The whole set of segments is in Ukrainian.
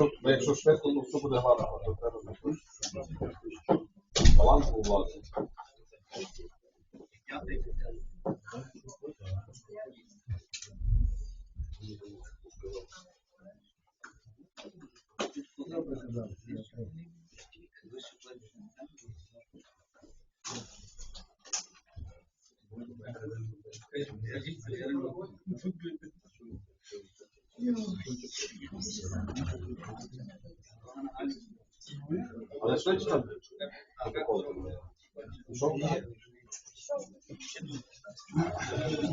Бо якщо швидко, то все буде гладко, то треба знайти. Баланс у влади. Але швидше там протокол. Що?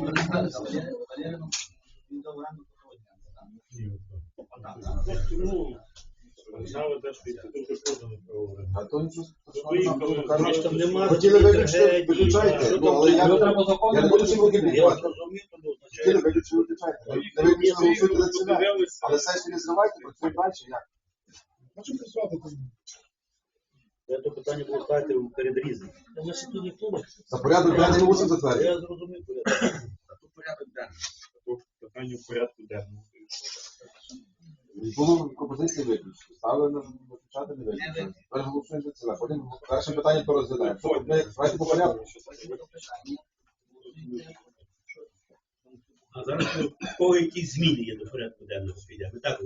Держава теж інститути подані правове. А то нічого страшного. там нема Хотіли виключити, виключайте. Ну, але я не я не буду зрозумів, тому Хотіли виключити, виключайте. Не виключили, голосуйте за подивилися. Але сесію не зривайте, працюйте далі. Як? Хочемо працювати там. Я то питання було ставити перед різним. За порядок денний ми мусимо затвердити. Я зрозумів порядок. Питання в порядку денному. Було пропозиції виключити. Ставили на виключати, не виключити. Тепер голосуємо за це. Потім перше питання то розглядаємо. Ми давайте по порядку. А зараз у кого якісь зміни є до порядку денного свідя? Ми так.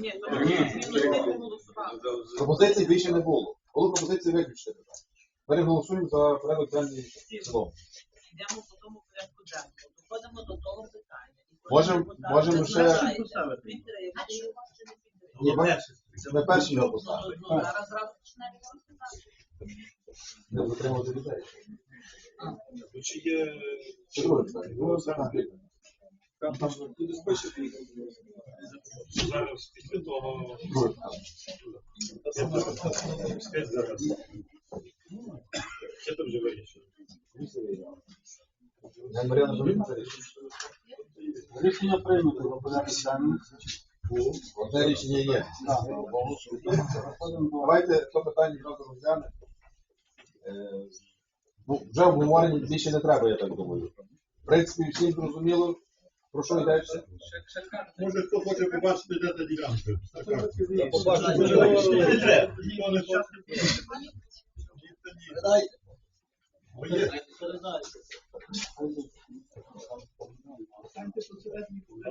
Ні, ну. Пропозицій більше не було. Було пропозиції виключити питання. Тепер голосуємо за порядок денний цілому. Йдемо по тому порядку денному. Доходимо до того питання. І Можем- можемо ще- чи ми- перші його поставили. Ну, Зараз. Не затримувати людей. Ну, Чи є Що друге питання? Питання. зараз після того Друге питання. я просто спец зараз. Це там вже вирішено. Я Мар'яна Доліна вирішила. Рішення прийнято за порядок денний. Одне рішення є. Так, Давайте то питання зразу розглянемо. Е, Ну, вже обговорення більше не треба, я так думаю. В принципі, всім зрозуміло, про що йдеться. Може, хто хоче побачити, де та ділянка? Не треба. Ніхто не хоче.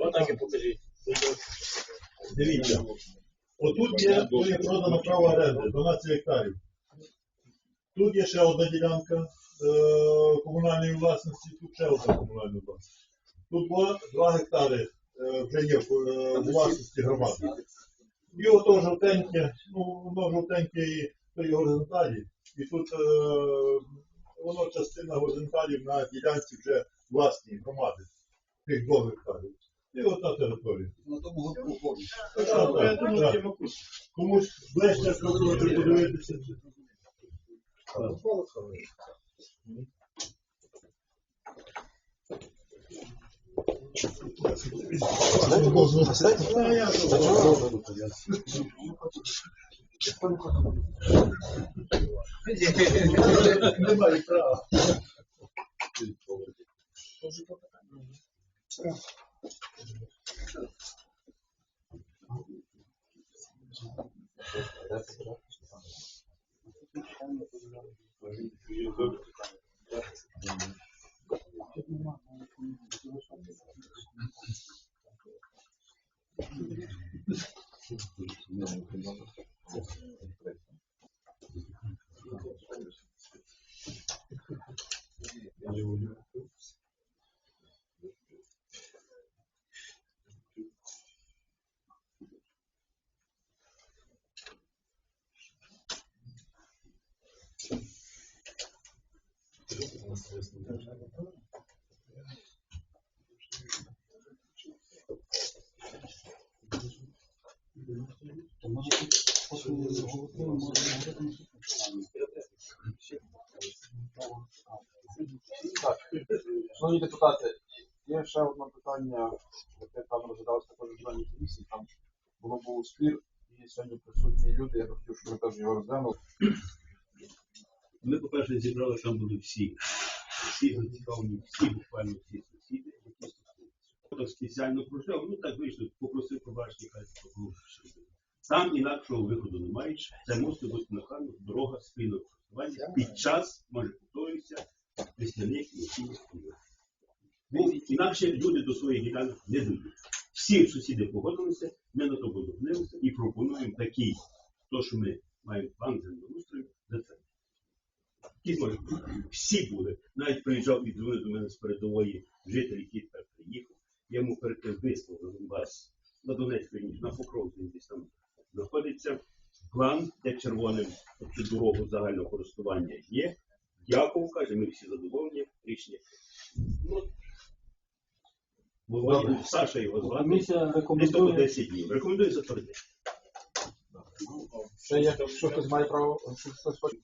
Отак і покажіть. Дивіться. Отут є, тут є продано право оренди, 12 гектарів. Тут є ще одна ділянка е, комунальної власності, тут ще одна комунальна власність. Тут було 2 гектари е, вже є е, власності громади. І ото жовтеньке, ну воно жовтеньке і то є горизонталі. І тут е, воно частина горизонталів на ділянці вже власній громади, тих 2 гектарів. І от та територія. на тому так, так. Комусь ближче спробувати подивитися. Немає права. Так, шановні депутати, є ще одне питання, яке там розглядалося також в земельній комісії. Там було був спір, і сьогодні присутні люди, я хотів, щоб ми теж його розглянули. Ми, по-перше, зібрали, там були всі. Всі зацікавлені, всі буквально всі сусіди, які стосуються. Спеціально пройшов, ну так вийшло, попросив побачити, хай покружив. Там інакшого виходу немає. Це мусить бути нахально дорога спільного користування під час, може повторюся, весняних і періодів. Бо інакше люди до своїх ділянок не дійдуть. Всі сусіди погодилися, ми на то подобнилися і пропонуємо такий, то, що ми маємо план землеустрою, може, всі були. Навіть приїжджав і до мене з передової житель, який тепер приїхав. Я йому перед тим вас на Донецькій ніч, на Покровці, десь там знаходиться. План, де червоним цю дорогу загального користування є. Дякую, каже, ми всі задоволені. Рішення. Ну, Володя, Саша його звати. Рекомендує 10 днів. Рекомендую затвердити. Ще є, якщо хтось має право, хтось хоче.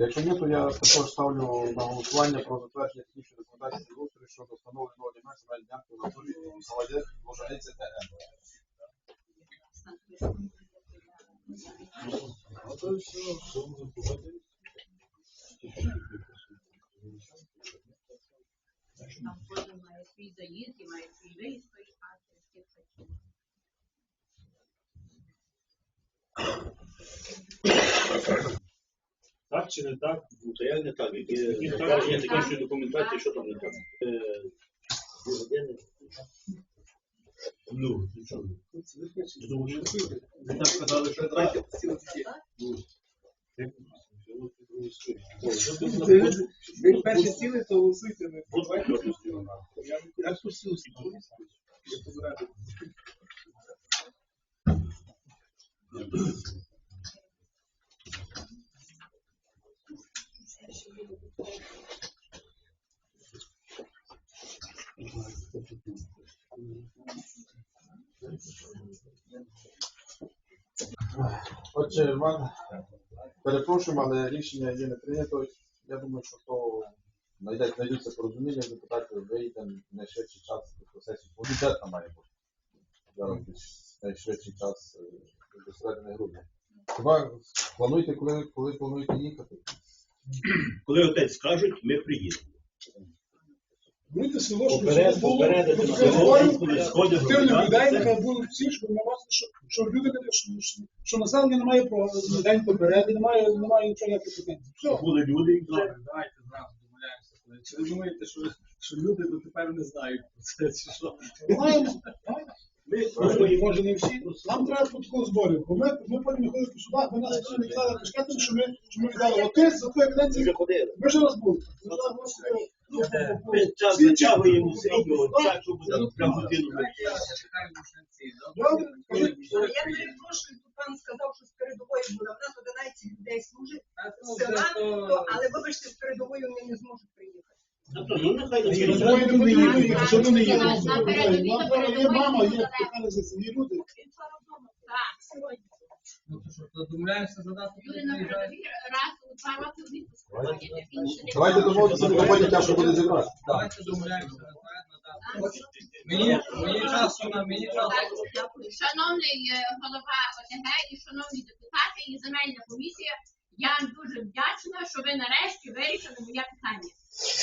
Якщо ні, то я також ставлю на голосування про затвердження технічної документації устрою щодо встановлення нової ділянки на ділянку на турі Молодець, Лужаниця ТМ. Там кожен має свій заїзд і має свій виїзд тої хати. всіх таких. Так чи не так? Ну, то я не так. Які так? технічної документації, що там не так? Ну, нічого. Ви так сказали, що давайте Ви перші сіли, то голосуйте Я я сусів Я Отже, Іван, перепрошуємо, але рішення є не прийнято. Я думаю, що то знайде- знайдуться порозуміння, депутати вийде на швидший час до. Бо бюджетна має бути. Зараз найшвидший час е, до середини грудня. Хіба плануєте, коли, коли плануєте їхати? Коли отець скажуть, ми приїдемо. Будьте село, щоб Поперед- було. попередити на людей, нехай будуть всі, щоб ми бачили, що, що люди не що, що, що населення не має про день попереду, немає, немає нічого ніяких претензій. Все. Були люди і. Добре, давайте зразу домовляємося. Чи ви думаєте, що, що люди дотепер не знають про це, чи що? Маємо, маємо. Може, може не всі. Нам треба протокол зборів, бо ми, ми потім ходили по судах, ми нас не кидали пішкати, що ми, що ми казали, от ти за твою каденцію, ми вже раз були. Ну, час затягуємо середнього так, щоб за годину Добре. Я перепрошую, тут пан сказав, що з передової буде. У нас 11 людей служить села, то, але вибачте, з передової вони не зможуть приїхати. Ну, нехай не Ні, їдуть. ну, не їдемо, що ми не їдемо. Нам треба, є мама, є така є люди. Так, сьогодні. Ну, то що, домовляємося за дату, Люди на раз у два роки в відпуск ходять, більше не Давайте домовитися, до потім тяжко буде зібрати. Давайте домовляємося. Мені, мені часу на мені часу. Шановний е, голова ОТГ і шановні депутати і земельна комісія, я дуже вдячна, що ви нарешті вирішили моє питання.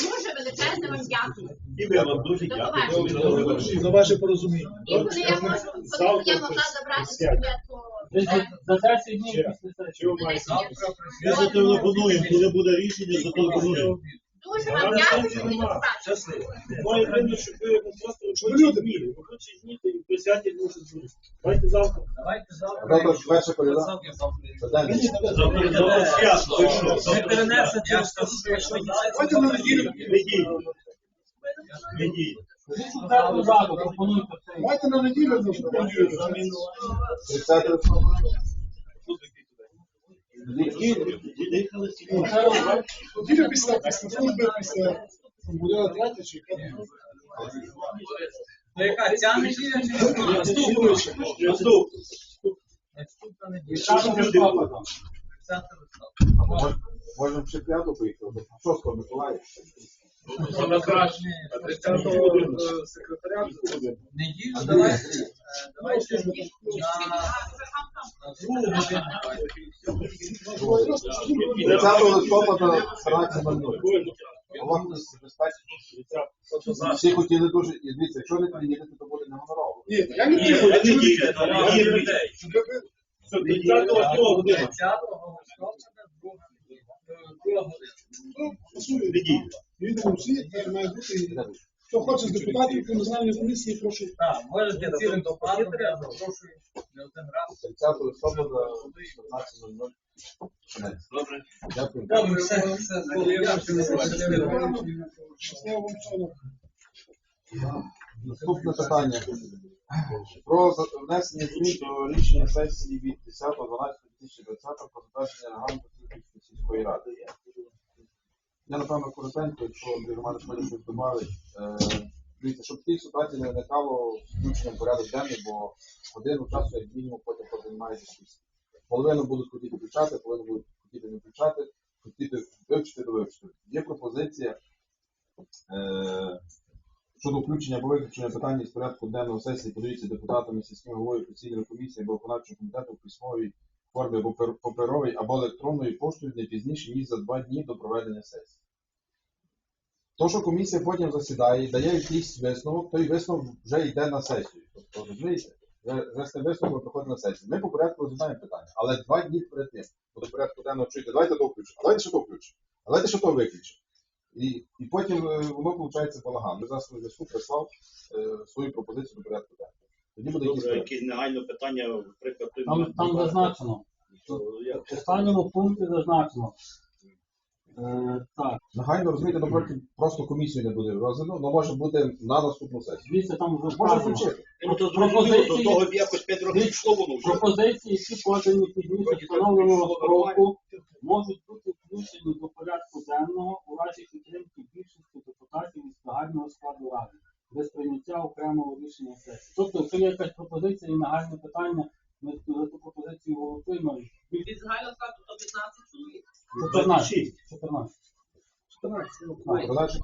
Дуже величезне вам дякую. І ми вам дуже До побачення. За ваше порозуміння. І коли я можу, коли я могла забрати себе, то Десь за- за 10 днів після сесії. Ми зателефонуємо, коли буде рішення, зателефонуємо. Дуже вам дякую і до. Щасливо. Моє видно, щоб ви просто люди зміни. Ви хочете зміни і присядьте дуже зручно. Давайте завтра. Давайте завтра. Перша коляда. Завтра, завтра. Свято, ви що? Я скажу, що якщо Давайте на неділю. Неділю. Неділю. Давайте на неділю. що є. 30 листопада. Неділю після, після служби, після буде третя чи яка? Ну яка ця неділя чи наступна? Наступна неділя. 30 листопада. 30 листопада. Можемо ще п'яту поїхати, до 6 Миколаїв. Краще. Секретаря неділю давайте. е, Давайте на на другу годину. давайте. 30 листопада 13.00. Голова комісії. Всі хотіли дуже, і дивіться, якщо не приїдете, то буде не гонорово. Ні, я не Ні. Я чую. неділя, там, є людей. Що, 30-го година. 10 листопада, друга година. Неділя. Їдемо всі, так має бути. І Хто хоче з депутатів Національної комісії, прошу. Так, може з цілим докладом, я запрошую не один раз. 30 листопада 15.00. Добре. Дякую. Добре, все, все, Щасливо вам всього. Наступне питання. Про внесення змін до рішення сесії від 10.12.2020 про затвердження регламенту сільської ради. Я, напевно, коротенько, якщо Андрій Романович хоче щось додати. Е, Дивіться, щоб в тій ситуації не виникало включення в порядок денний, бо годину часу, як мінімум, потім позаймає дискусії. Половину будуть хотіти включати, половину будуть хотіти не включати, хотіти вивчити, до вивчити. Є пропозиція е, щодо включення або виключення питання з порядку денного сесії подаються депутатами сільським головою постійної комісії або виконавчого комітету в письмовій формі або пер- паперовій або електронною поштою не пізніше, ніж за два дні до проведення сесії. То, що комісія потім засідає і дає якийсь висновок, той висновок вже йде на сесію. Тобто, розумієте? Вже вже з тим висновком приходить на сесію. Ми по порядку розглядаємо питання, але два дні перед тим, бо до порядку денного чуєте, давайте то включимо, а давайте ще то включимо, а давайте ще то виключимо. І, і потім е, воно виходить балаган. Ми зараз зв'язку прислав е, свою пропозицію до порядку денного. Тоді буде Добре, порядок. якесь негайне питання, наприклад, Там, там зазначено. В останньому пункті зазначено. Е, так, Нагайно розумієте, напроти просто комісію не буде розгляду, але може бути на наступну сесію. дивіться, там вже Може вказано. включити. Ну, то зрозуміло, до того б якось 5 років йшло воно вже. Пропозиції, які подані пізніше встановленого строку, можуть бути включені до порядку денного у разі підтримки більшості депутатів із загального складу ради без прийняття окремого рішення сесії. Тобто, якщо є якась пропозиція і нагальне питання, ми за ту пропозицію голосуємо. Від загального складу до 15 чоловік. 14. 14. Так, Задача.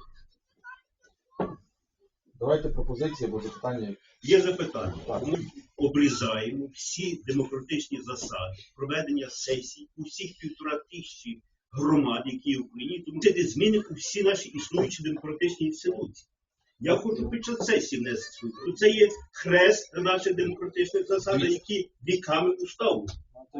Давайте пропозиції або запитання. Є запитання. Так. Ми обрізаємо всі демократичні засади проведення сесій у всіх півтора тисячі громад, які є в Україні, тому це зміни у всі наші існуючі демократичні інституції. Я хочу під час сесії внести свою. Це є хрест наших демократичних засад, які віками уставлені.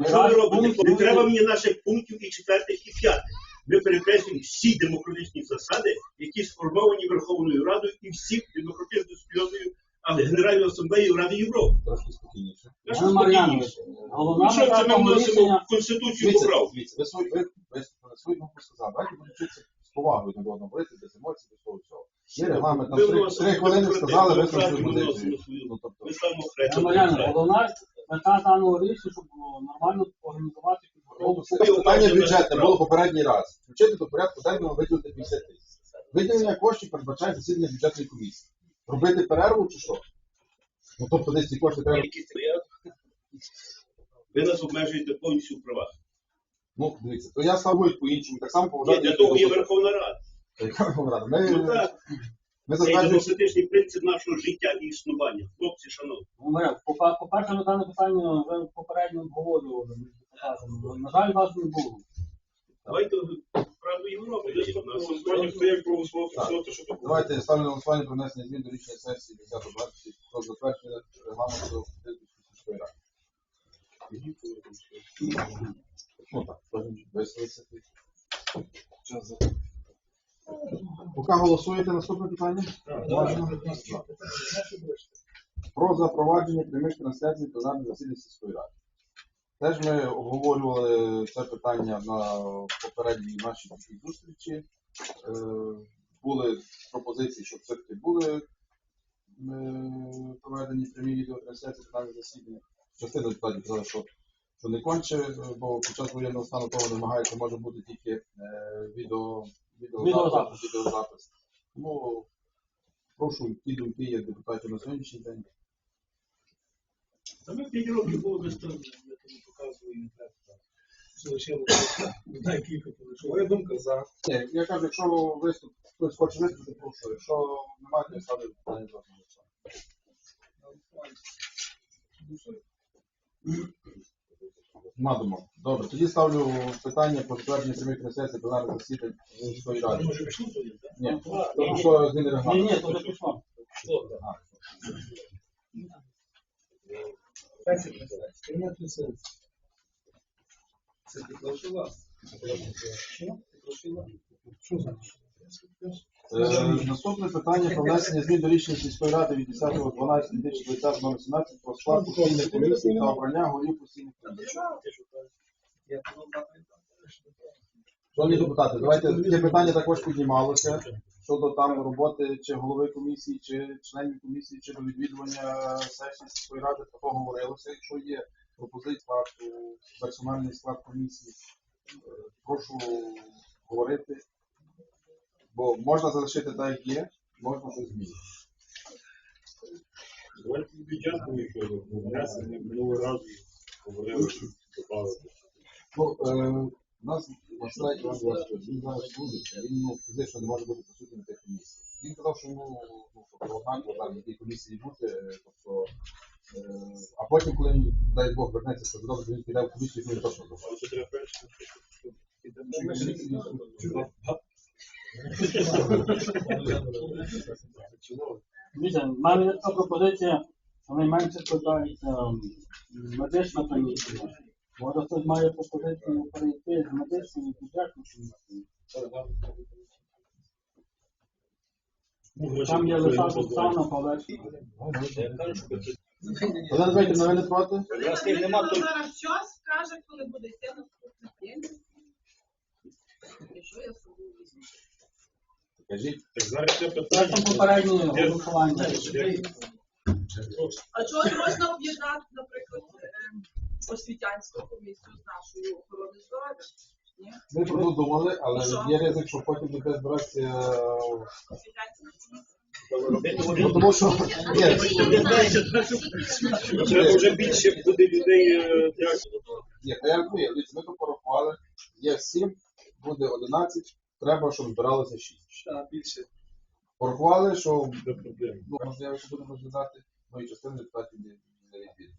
Що ви робите? Не треба мені наших пунктів і четвертих, і п'ятих. Ми перекреслюємо всі демократичні засади, які сформовані Верховною Радою і всіх демократичною спільнотою, але Генеральною асамблеєю Ради Європи. Трошки спокійніше. Мар'янович, спокійніше. головна Ну що це ми вносимо в Конституцію поправку? дивіться, ви свою свою думку сказали. Давайте будемо вчитися з повагою до одного говорити, без емоцій, без того всього. Є регламент, там три, хвилини сказали, ви там ми вносимо свою. Ну, тобто, Ми ставимо хрест. Головна мета даного рішення, щоб о, нормально організувати підготовку. Питання бюджетне було попередній раз. Включити до порядку денного виділити 50 тисяч. Виділення коштів передбачає засідання бюджетної комісії. Робити перерву чи що? Ну тобто десь ці кошти треба. Ви нас обмежуєте повністю в правах. Ну, дивіться, то я ставлю по-іншому, так само Ні, поважати. Для того є Верховна Рада. Ми, Ну так, ми це є принцип нашого життя і існування. Хлопці, шановні. Ну, по- По-перше, ми дане питання вже попередньо обговорювали. На жаль, вас не було. Давайте правду Європи. Давайте я ставлю на голосування про внесення змін до рішення сесії 10 20 про затвердження регламенту сільської ради. Ну так, кожен. Час за- Поки голосуєте наступне питання? Про запровадження прямих трансляцій пленарних засідань сільської ради. Теж ми обговорювали це питання на попередній нашій зустрічі. Е, були пропозиції, щоб все-таки були е, проведені прямі відеотрансляції пленарних засідань. Частина депутатів казала, що, що не конче, е, бо під час воєнного стану того вимагається, може бути тільки відео, відеозапис. Відеозапис. Тому прошу ті думки є депутатів на сьогоднішній день. Та ми 5 років було безстрімно, я тому показую не треба. без того. Дай кілька полишу. Моя думка за. Ні, я кажу, якщо виступ, хтось хоче виступити, прошу. Якщо немає, то я ставлю питання за Нема думок. Добре, тоді ставлю питання про затвердження прямих трансляцій пленарних засідань міської ради. Тоді, так? Ні, тому що зміни Ні, ні, то вже пішло. А. Це підложив вас. Що? Що значить? Е, Наступне питання про внесення змін до рішення сільської ради від 10.12.2020 номер 17 про склад постійних комісій та обрання голів постійних Шановні депутати, давайте це питання також піднімалося щодо там роботи чи голови комісії, чи членів комісії, чи до відвідування сесії сільської ради, про то говорилося. Якщо є пропозиція е, персональний склад комісії, е, прошу говорити. Бо можна залишити так, як є, можна щось змінити. Давайте бюджетну якось внесення минулого разу говорили, що добавити. Ну, е, у нас Василь Іван Васильович, він зараз служить, він ну, фізично не може бути присутнім на тих комісіях. Він казав, що ну, ну тобто, однаково там на комісії бути, е, тобто, е, а потім, коли він, дай Бог, вернеться, що добре, він піде в комісію, то він точно. Але це треба перше. Дивіться, в мене є така пропозиція, що найменше складається м, медична комісія. Може хтось має пропозицію перейти з медичної бюджетну комісію. Там є лише Оксана Павлечка. Олена Дмитрівна, ви не проти? Нема зараз час, каже, коли буде йти наступний день. І я собою візьму? Кажіть. Так зараз це Це питання. там попереднє голосування. А чого не можна об'єднати, наприклад, ем, освітянську комісію з нашою охорони здоров'я? Ми про думали, але є ризик, що потім буде збиратися. е, тому що Треба вже більше буде людей. е, ні, та я розумію, ми тут порахували, є 7, буде 11, треба, щоб збиралося 6. Так, більше. Порахували, що ну, можливо, що будемо розглядати, ну і частина депутатів не, відвідує.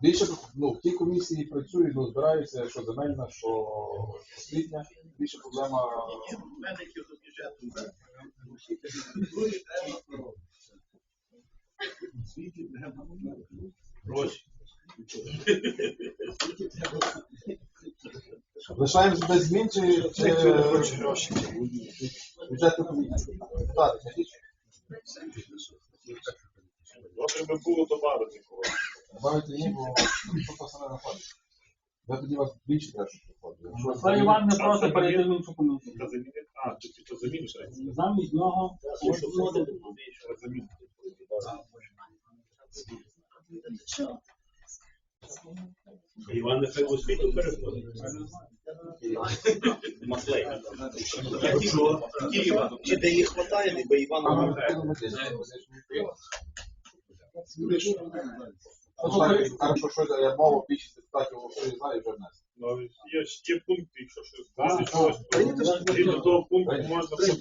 Більше ну, в тій комісії працюють, ну, збираються, що земельна, що освітня, більше проблема. Гроші. Лишаємося без змін чи, чи бюджетну комісію? Кажіть, Добре би було добавити когось. добавити ні, бо що то саме находить. Ви тоді вас більше треба, щоб приходили. Це Іван не проти перейти в іншу комісію. Та замінити. А, ти ти то заміниш. Замість нього Та замінити. Іван нехай в освіту переходить. Маслей. Києва. Чи де їх хватає, не би Івана Ага, не ну, Хорошо, що я мову більшість депутатів голосує за і вже внесли. Ну, є ж є пункти, якщо щось щось, то згідно того пункту можна буде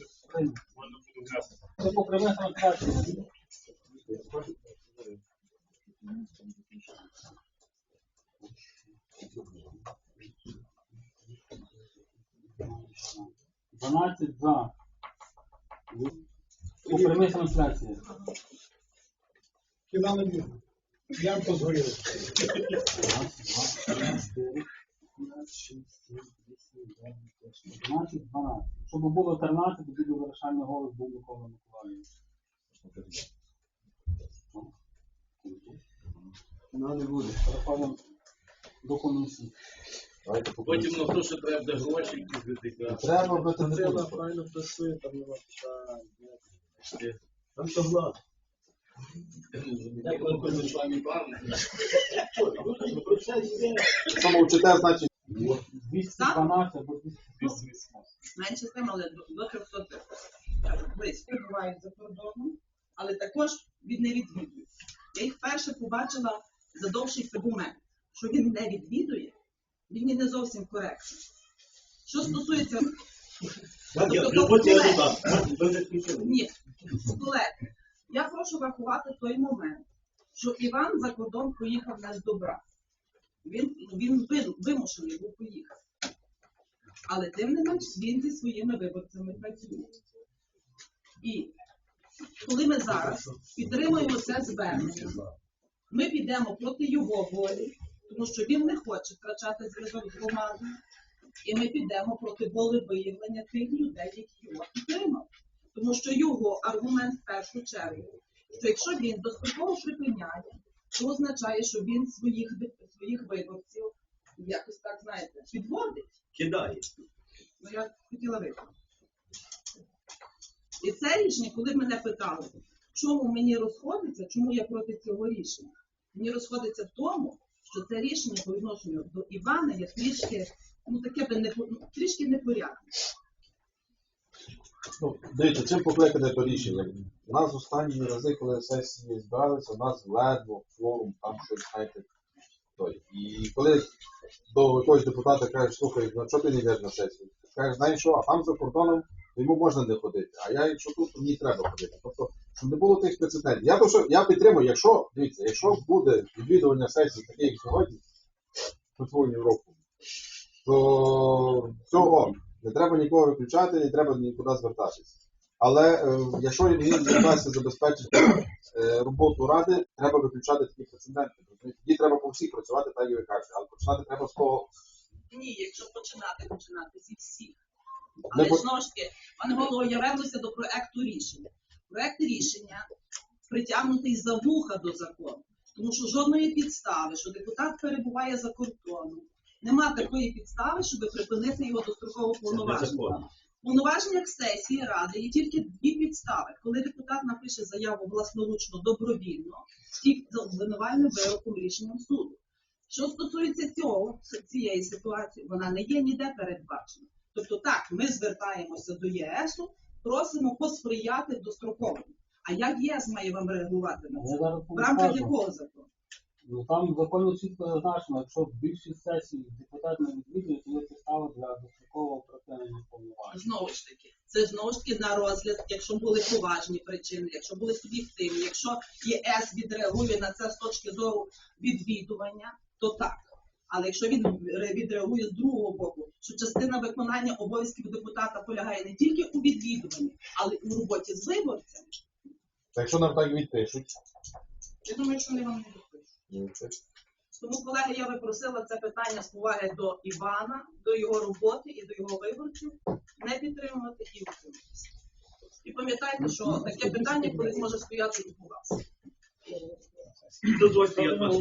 можна буде внести. це по прямих трансляціях. Дванадцять за. По прямих трансляціях. Бігу. Ямко згоріли. Дванадцять, дванадцять. Щоб було 13, тоді до вирішальний голос був Микола Миколаївич. Ну, не буде. Переходимо до комісії. Давайте Потім на то, що треба гроші купити. Треба, бо це не буде. правильно працює, там нема питань. Там що влад. Як ви з вами Саме вчите, значить, 212 або 218. Менше з тим, але до, до 300 близько бувають за кордоном, але також від не відвідують. Я їх вперше побачила за довший сегмент, що він не відвідує, він є не зовсім коректний. Що стосується вже включили. ні, колеги, я прошу врахувати той момент, що Іван за кордон поїхав не з добра. Він, він вимушений був поїхати. Але тим не менш він зі своїми виборцями працює. І коли ми зараз підтримуємо це звернення, Ми підемо проти його волі, тому що він не хоче втрачати зв'язок з громадою, і ми підемо проти воли виявлення тих людей, які його підтримали. Тому що його аргумент в першу чергу, що якщо він достроково припиняє, то означає, що він своїх, своїх виборців якось так, знаєте, підводить. Кидає. Ну, я хотіла виконати. І це рішення, коли мене питали, чому мені розходиться, чому я проти цього рішення? Мені розходиться в тому, що це рішення по відношенню до Івана є трішки, ну таке би не трішки непорядне. Ну, дивіться, чим покликане то рішення? У нас останні рази, коли сесії збиралися, у нас ледве форум, там щось, знаєте, той. І коли до якогось депутата кажеш, слухай, ну чого ти не йдеш на сесію? Кажеш, знаєш що, а там за кордоном йому можна не ходити, а я, якщо тут, то мені треба ходити. Тобто, щоб не було тих прецедентів. Я, то, що, я підтримую, якщо, дивіться, якщо буде відвідування сесії таке, як сьогодні, по року, то цього не треба нікого виключати, не треба нікуди звертатися. Але е, якщо він вдасться забезпечити е, роботу ради, треба виключати такі прецеденти. Тоді треба по всіх працювати, так як ви кажете, але починати треба з того. Ні, якщо починати, починати зі всіх. Але по- знову ж таки, пане голово, я вернуся до проекту рішення. Проект рішення притягнутий за вуха до закону, тому що жодної підстави, що депутат перебуває за кордоном, нема такої підстави, щоб припинити його достроково повноваження. повноваженнях сесії ради є тільки дві підстави. Коли депутат напише заяву власноручно добровільно з обвинувальним вироком рішенням суду. Що стосується цього, цієї ситуації, вона не є ніде передбачена. Тобто так, ми звертаємося до ЄСу, просимо посприяти достроковому. А як ЄС має вам реагувати на це? В рамках якого закону? Ну там в законі чітко зазначено, якщо більшість сесій депутат не відвідує, то є підстава для дострокового припинення повноважень. Знову ж таки, це знову ж таки на розгляд, якщо були поважні причини, якщо були суб'єктивні, якщо ЄС відреагує на це з точки зору відвідування, то так. Але якщо він відреагує з другого боку, що частина виконання обов'язків депутата полягає не тільки у відвідуванні, але й у роботі з виборцями, Та якщо нам так відпишуть, я думаю, що вони вам не Тому, колеги, я би просила це питання з поваги до Івана, до його роботи і до його виборців не підтримувати і утриматися. І пам'ятайте, що таке питання колись може стояти і у вас. Дозвольте, я вас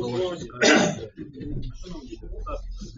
Шановні скажу.